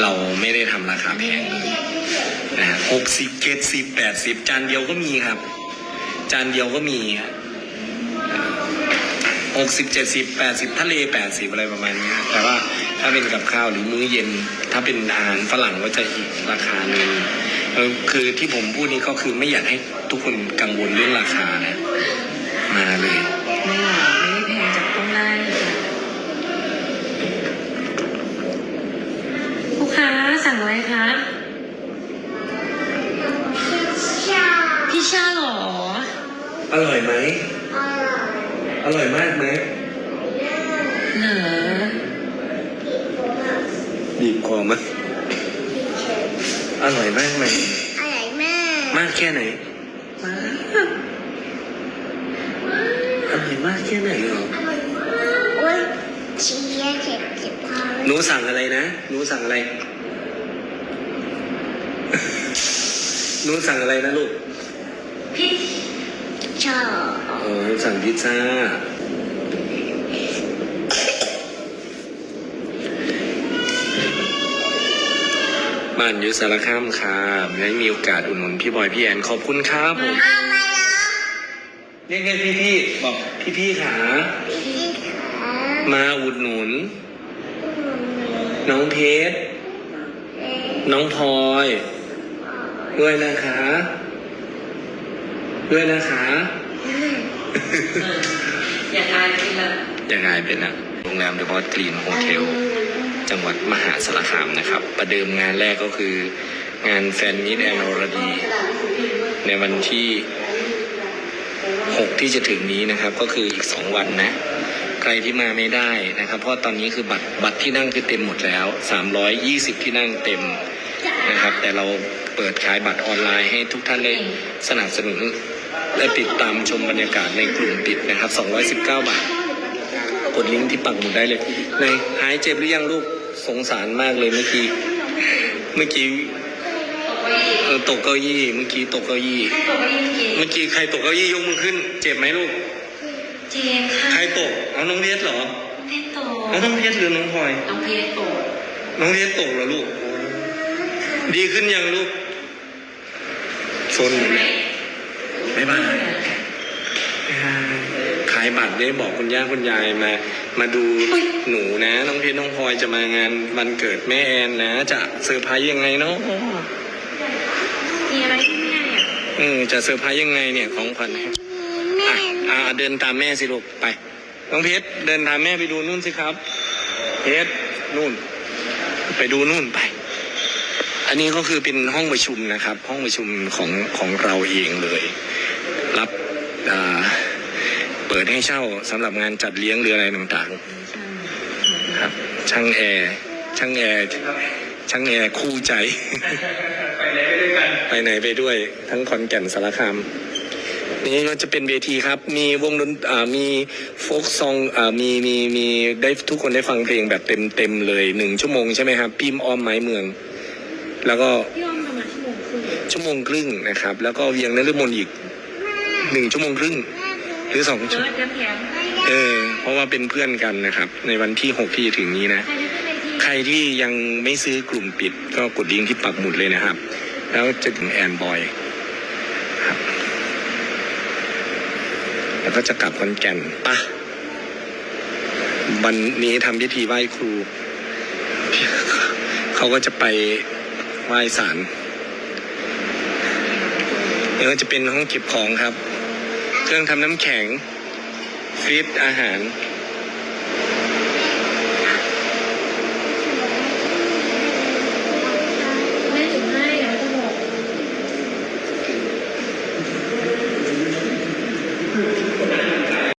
เราไม่ได้ทำราคาแพงเลยะหกสิบเจ็ดสิบแปดสิบจานเดียวก็มีครับ จานเดียวก็มีหกสิบเจ็ดสิบแปดสิบทะเลแปดสิบอะไรประมาณนี้แต่ว่าถ้าเป็นกับข้าวหรือมื้อเย็น ถ้าเป็นอาหารฝรั่งก็จะอีกราคาหนึ่งคือที่ผมพูดนี้ก็คือไม่อยากให้ทุกคนกังวลเรื่องราคานะมาเลย คะพิชชาเหรอ อร่อยไหม อร่อยมากไหมเหรอดีกว่ามั้ยอร่อยมากไหมอะไรแม่มากแค่ไหนมาอร่อยมากแค่ไหนเหรอโอ้ยเชียร์เจ็บเจ็บคอหนูสั่งอะไรนะหนูสั่งอะไร หนูสั่งอะไรนะลูกพี่ชอบเออสั่งพิซซ่า บ้านอยุสารคามครับได้มีโอกาสอุดหนุนพี่บอยพี่แอนขอบคุณครับผม เอามาแล้วเรียกเรียกพี่พี่ๆบอกพี่พี่ๆขาพี่ขามาอุดหนุน น้องเพชร น้องพลอย ด้วยนะคะ ด้วยนะคะ อยากอายกินละยังไงเป็นนะโรงแรมเดอะบอสกรีนโฮเทลจังหวัดมหาสารคามนะครับ ประเดิมงานแรกก็คืองานแฟนมิตแอนอรดี ในวันที่ 6 ที่จะถึงนี้นะครับ ก็คืออีก 2 วันนะ ใครที่มาไม่ได้นะครับ เพราะตอนนี้คือบัตรบัตรที่นั่งคือเต็มหมดแล้ว 320 ที่นั่งเต็ม นะครับ แต่เราเปิดขายบัตรออนไลน์ให้ทุกท่านได้สนับสนุนและติดตามชมบรรยากาศในกลุ่มปิดนะครับ 219 บาท กดลิงก์ที่ปักหมุดได้เลย ในหายเจ็บหรือยังลูกสงสารมากเลยเมื่อกี้ เมื่อกี้เออตกเก้าอี้ เมื่อกี้ตกเก้าอี้ให้ตัวไปยิงกินเมื่อกี้ใครตกเก้าอี้ยกมือขึ้น เจ็บไหมลูก เจนค่ะ ใครตก เอาน้องเพชรเหรอเพชรโตเอาน้องเพชรหรือน้องพลอย น้องเพชรโตน้องเพชรตกเหรอลูก ดีขึ้นยังลูกชนอยู่เนี่ยบ๊ายบายขายบัตรได้บอกคุณย่าคุณยายมา มาดูหนูนะ น้องเพชรน้องพลอยจะมางานวันเกิดแม่แอนนะ จะเซอร์ไพรส์ยังไงเนาะมีอะไรที่แม่อยากเออจะเซอร์ไพรส์ยังไงเนี่ยของขวัญแม่อะอ่าเดินตามแม่สิลูกไป น้องเพชรเดินตามแม่ไปดูนู่นสิครับ เพชรนู่น ไปดูนู่นไป อันนี้ก็คือเป็นห้องประชุมนะครับ ห้องประชุมของของเราเองเลย รับเปิดให้เช่าสำหรับงานจัดเลี้ยงหรืออะไรต่างๆครับ ช่างแอร์ช่างแอร์ช่างแอร์คู่ใจ ไปไหนไปด้วยกันไปไหนไปด้วย ทั้งขอนแก่นสารคามนี่ก็จะเป็นเวทีครับ มีวงดนอ่ามีโฟกซองมีมีมีได้ทุกคนได้ฟังเพลงแบบเต็มเต็มๆเลยหนึ่งชั่วโมงใช่ไหมครับพิมพ์อ้อมไม้เมือง แล้วก็พี่อ้อมประมาณชั่วโมงครึ่งชั่วโมงครึ่งนะครับ แล้วก็เวียงนฤมลอีกหนึ่งชั่วโมงครึ่ง หรือสองเอชั่วอเตรียมแถมเออเพราะว่าเป็นเพื่อนกันนะครับ ในวันที่หกที่จะถึงนี้นะใครจะขึ้นเวทีใครที่ยังไม่ซื้อกลุ่มปิด ก็กดลิงก์ที่ปักหมุดเลยนะครับ แล้วจะถึงแอนบอยครับแล้วก็จะกลับคอนแก่นปะวันนี้ทำพิธีไหว้ครู เขาก็จะไป ไหว้สารเดี๋ยวจะเป็นห้องเก็บของครับ เครื่องทำน้ำแข็งฟรีดอาหาร